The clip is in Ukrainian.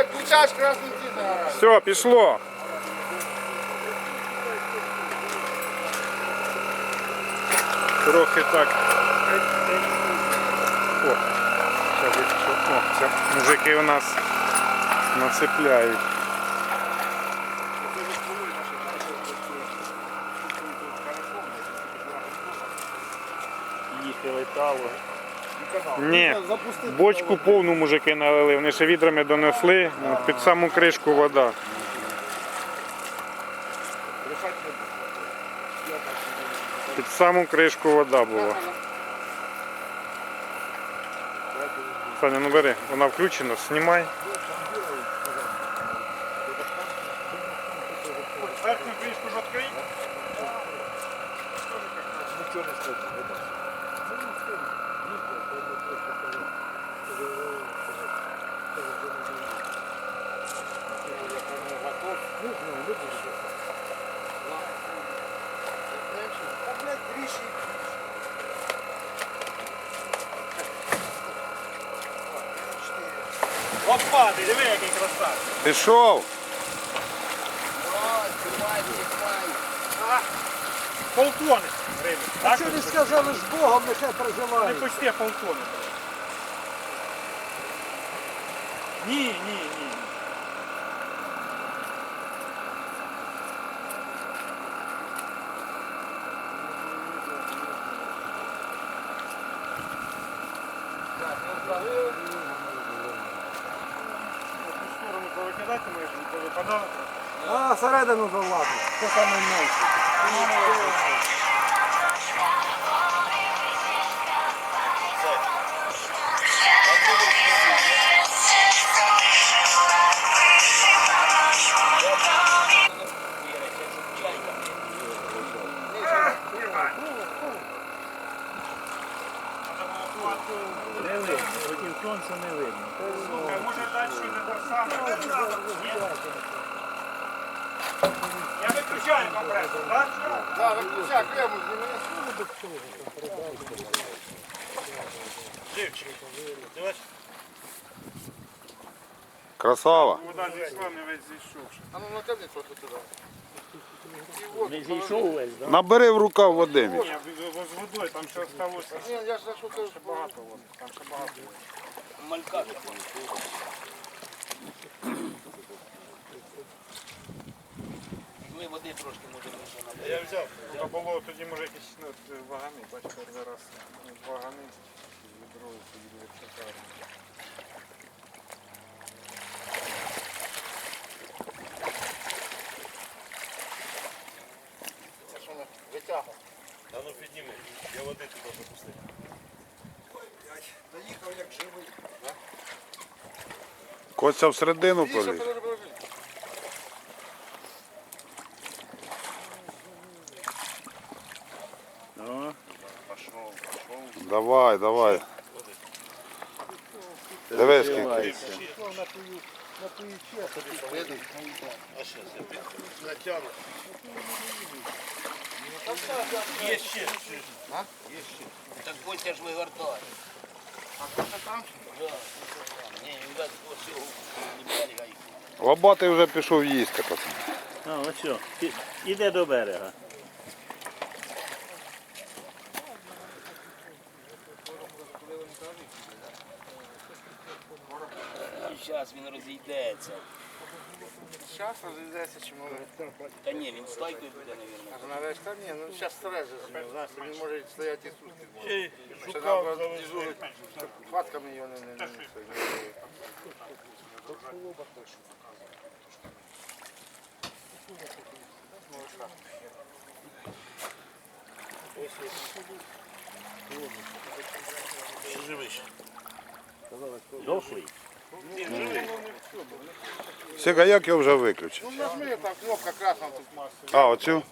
Давай, включаешь красный титр. Все, пішло. Трохи так. О. О, це мужики у нас насипляють. Їхали тало. Ні, бочку повну мужики налили, вони ще відрами донесли, ну, під саму кришку вода. Під саму кришку вода була. Саня, ну бери, вона включена, знімай. Верхню кришку ж відкрий. Да, блядь, падай, диви, який красавчик. Пішов. Полтони риби. Так? Що не сказали з Богом, ми ще Не проживаємо. почти полтони. Ні, ні, ні. А, середину заладу. Це саме менше. Не видно, потім сонця не видно. Слухай, може що не те саме? Я виключаю компресор, так? Да, выключай, клемму сними. Живчик. Дивись. Красава. Вода зійшла, не весь зійшовши. А ну натягни что-то туда. Не зійшов весь, так? Набери в рукав води. Міш. Ні, з водою, там ще осталося. Ні, я ж за что-то... Ще багато води, там ще багато води. Ми води трошки можемо. Я взяв. то було тоді може якісь ну, от, вагани, бачите, зараз ну, вагани відро від шикарно. Це що, витягав. А ну підніми, я води туди запустив. Доїхав як живий. Коця всередину поліз. это же Ну, Давай, давай. Диви скільки. Є ще. А? Є ще. Так Костя ж вигортає. А кто там? Да. Ні, він дасть ось не берега їх. Лобатий вже пішов їсти, пацан. а, ось що. Іде до берега. Зараз він розійдеться. Сейчас разъедается чему. Та ні, він стойкою буде, мабуть. А наверное, там не, ну же, знаешь, він може стояти і сутки. Ще треба дежурити. Хватками його не, не, не, не, Сіга, як його вже виключити? Ну нажми там кнопка красна тут. А, оцю?